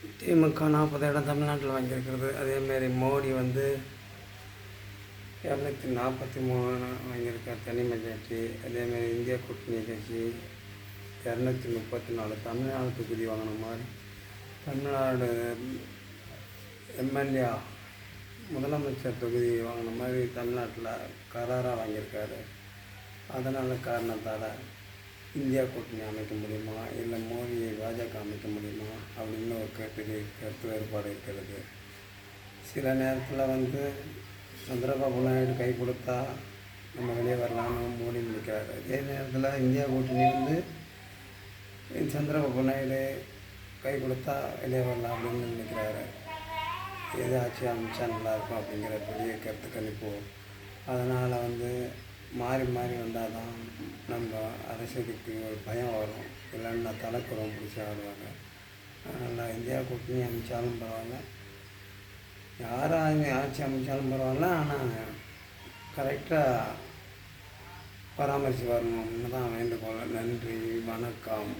திமுக நாற்பது இடம் தமிழ்நாட்டில் வாங்கியிருக்கிறது. அதேமாரி மோடி வந்து இரநூத்தி நாற்பத்தி மூணு வாங்கியிருக்கார் தனி மெஜாரிட்டி. அதேமாரி இந்தியா கூட்டணி கட்சி இரநூத்தி முப்பத்தி நாலு தமிழ்நாடு தொகுதி வாங்கின மாதிரி தமிழ்நாடு எம்எல்ஏ முதலமைச்சர் தொகுதி வாங்கின மாதிரி தமிழ்நாட்டில் கராராக வாங்கியிருக்காரு. அதனால் காரணத்தால் இந்தியா கூட்டணி அமைக்க முடியுமா? இல்லை மோடியை பாஜக அமைக்க முடியுமா நமக்கு பெரிய கருத்து வேறுபாடு இருக்கிறது. சில நேரத்தில் வந்து சந்திரபாபு நாயுடு கை கொடுத்தா நம்ம வெளியே வரலாம்னு மோடி நினைக்கிறார். அதே நேரத்தில் இந்தியா கூட்டணி வந்து சந்திரபாபு நாயுடு கை கொடுத்தா வெளியே வரலாம் அப்படின்னு நினைக்கிறாரு. எது ஆட்சி அமைச்சா நல்லாயிருக்கும் அப்படிங்கிற பெரிய கருத்து கணிப்பு. அதனால் வந்து மாறி மாறி வந்தால் தான் நம்ம அரசியலுக்கு ஒரு பயம் வரும். இல்லைன்னா தலைக்குறம் பிடிச்சி ஆடுவாங்க. நல்லா இந்தியா கூட்டணி அமைச்சாலும் பரவாயில்ல. யாராக ஆட்சி அமைச்சாலும் பரவாயில்ல ஆனால் கரெக்டாக பராமரித்து வரணும்னு தான் வேண்டுகோள். நன்றி வணக்கம்.